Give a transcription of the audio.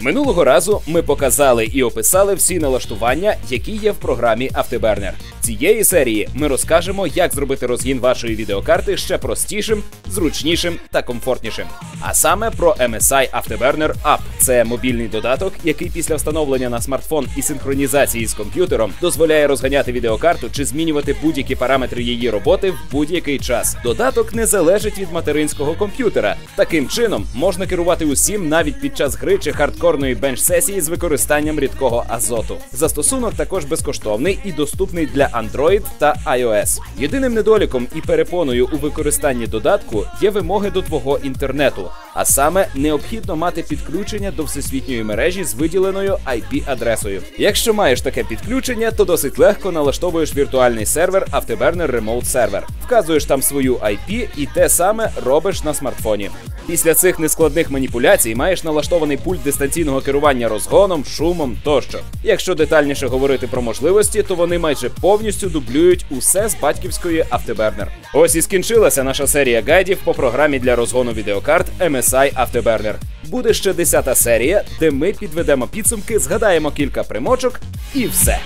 Минулого разу ми показали і описали всі налаштування, які є в програмі Afterburner. Цієї серії ми розкажемо, як зробити розгін вашої відеокарти ще простішим, зручнішим та комфортнішим. А саме про MSI Afterburner App. Це мобільний додаток, який після встановлення на смартфон і синхронізації з комп'ютером дозволяє розганяти відеокарту чи змінювати будь-які параметри її роботи в будь-який час. Додаток не залежить від материнського комп'ютера. Таким чином можна керувати усім навіть під час гри чи хардкорної бенч-сесії з використанням рідкого азоту. Застосунок також безкоштовний і доступний для Android та iOS. Єдиним недоліком і перепоною у використанні додатку є вимоги до твого інтернету, а саме необхідно мати підключення до всесвітньої мережі з виділеною IP-адресою. Якщо маєш таке підключення, то досить легко налаштовуєш віртуальний сервер Afterburner Remote Server. Вказуєш там свою IP і те саме робиш на смартфоні. Після цих нескладних маніпуляцій маєш налаштований пульт дистанційного керування розгоном, шумом тощо. Якщо детальніше говорити про можливості, то вони майже повністю дублюють усе з батьківської Afterburner. Ось і скінчилася наша серія гайдів по програмі для розгону відеокарт MSI Afterburner. Буде ще 10 серія, де ми підведемо підсумки, згадаємо кілька примочок і все.